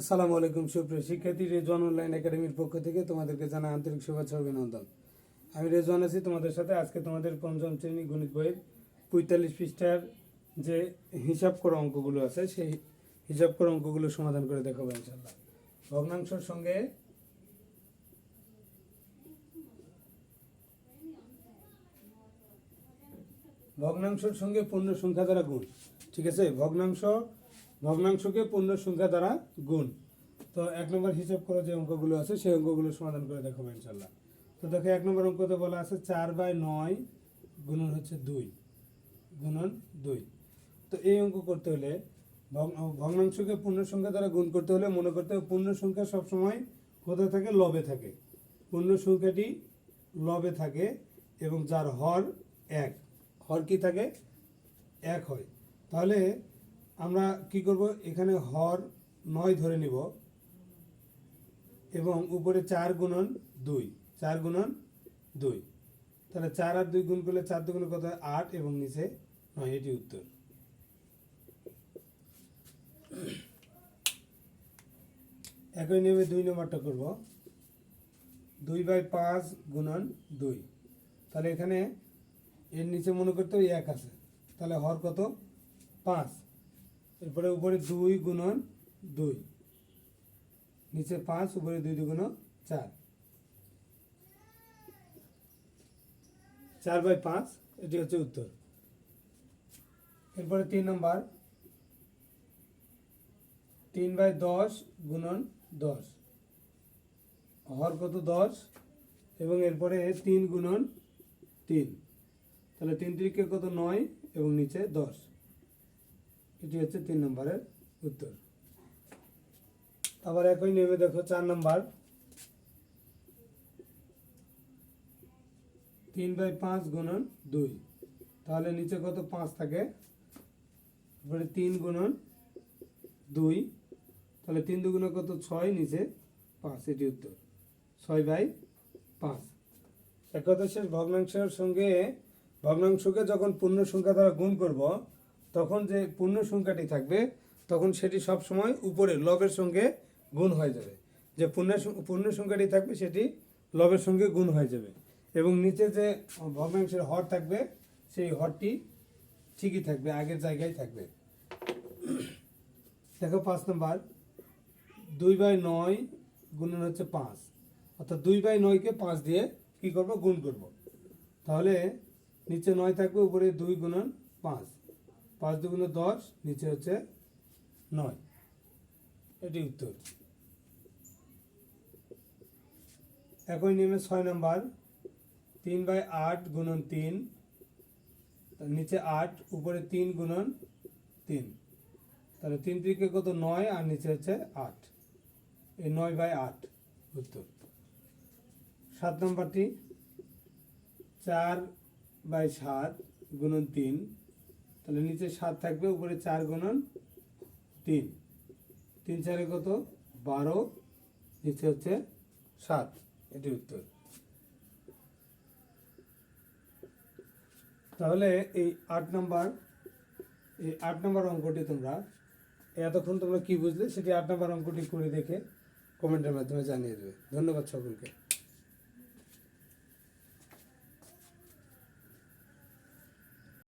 আসসালামু আলাইকুম, সুপ্রিয় শিক্ষার্থী, রেজওয়ান অনলাইন একাডেমির পক্ষ থেকে তোমাদেরকে জানা আন্তরিক শুভেচ্ছা অভিনন্দন। আমি রেজওয়ান আছি তোমাদের সাথে। আজকে তোমাদের পঞ্চম শ্রেণি গণিত বইয়ের পঁয়তাল্লিশ পৃষ্ঠার যে হিসাব করা অঙ্কগুলো আছে, সেই হিসাব করা অঙ্কগুলো সমাধান করে দেখাবো ইনশাল্লাহ ভগ্নাংশের সঙ্গে ভগ্নাংশের সঙ্গে পূর্ণ সংখ্যা দ্বারা গুণ, ঠিক আছে? ভগ্নাংশ ভগ্নাংশকে পূর্ণ সংখ্যা দ্বারা গুণ। তো এক নম্বর হিসাব করা যে অঙ্কগুলো আছে, সেই অঙ্কগুলো সমাধান করে দেখো ইনশাল্লাহ তো দেখো এক নম্বর অঙ্কতে বলা আছে চার বাই নয় গুণন হচ্ছে দুই। গুণন দুই। তো এই অঙ্ক করতে হলে ভগ- ভগ্নাংশকে পূর্ণ সংখ্যা দ্বারা গুণ করতে হলে মনে করতে হবে পূর্ণ সংখ্যা সবসময় কোথায় থাকে? লবে থাকে। পূর্ণ সংখ্যাটি লবে থাকে এবং যার হর এক। হর কি থাকে? এক হয়। তাহলে আমরা কি করব? এখানে হর নয় ধরে নিব এবং উপরে চার গুণন দুই। চার গুণন দুই। তাহলে চার আর দুই গুণ করলে চার দুগুণে কত আট এবং নিচে নয়। এটি উত্তর। একই নিয়মে দুই নম্বরটা করব। দুই বাই পাঁচ গুণন দুই। তাহলে এখানে এর নিচে মনে করতে এক আছে। তাহলে হর কত? পাঁচ। এরপরে উপরে দুই গুণন দুই। নিচে পাঁচ, উপরে দুই দুগুণ চার। চার বাই পাঁচ, এটি হচ্ছে উত্তর। এরপরে তিন নম্বর। তিন বাই দশ গুণন দশ। হর কত দশ? এবং এরপরে তিন গুণন তিন। তাহলে তিন তিরিকে কত নয়? এবং নিচে দশ। এটি হচ্ছে তিন নম্বরের উত্তর। আবার একই নেমে দেখো, চার নম্বর। তিন বাই পাঁচ গুণন দুই। তাহলে নিচে কত পাঁচ থাকে? এবারে তিন গুণন দুই। তাহলে তিন দুগুণে কত? ছয়, নিচে পাঁচ। এটি উত্তর। ছয় বাই পাঁচ। এক কথা শেষ ভগ্নাংশের সঙ্গে ভগ্নাংশকে যখন পূর্ণ সংখ্যা দ্বারা গুণ করব তখন যে পূর্ণ সংখ্যাটি থাকবে, তখন সেটি সব সময় উপরে লবের সঙ্গে গুণ হয়ে যাবে। যে পূর্ণ পূর্ণ সংখ্যাটি থাকবে, সেটি লবের সঙ্গে গুণ হয়ে যাবে। এবং নিচে যে ভগ্নাংশের হর থাকবে, সেই হরটি ঠিকই থাকবে, আগের জায়গায় থাকবে। দেখো পাঁচ নম্বর। দুই বাই নয় গুণন হচ্ছে পাঁচ। অর্থাৎ দুই বাই নয়কে পাঁচ দিয়ে কি করব? গুণ করব। তাহলে নিচে নয় থাকবে, উপরে দুই গুণন পাঁচ। পাঁচ দুগুণে দশ, নিচে হচ্ছে নয়। এটি উত্তর। একই নেমে ছয় নম্বর, তিন বাই আট গুণন তিন, নিচে আট, উপরে তিন গুণন তিন। তাহলে তিন তিরিকে কত? নয়, আর নিচে হচ্ছে আট। এই নয় বাই আট, উত্তর। সাত নম্বরটি, চার বাই সাত গুণন তিন তাহলে নিচে সাত থাকবে, উপরে চার গুণন তিন। তিন চারে কত? বারো। নিচে হচ্ছে সাত। এটি উত্তর। তাহলে এই আট নম্বর, এই আট নম্বর অঙ্কটি তোমরা এতক্ষণ তোমরা কি বুঝলে, সেটি আট নম্বর অঙ্কটি করে দেখে কমেন্টের মাধ্যমে জানিয়ে দেবে। ধন্যবাদ সকলকে।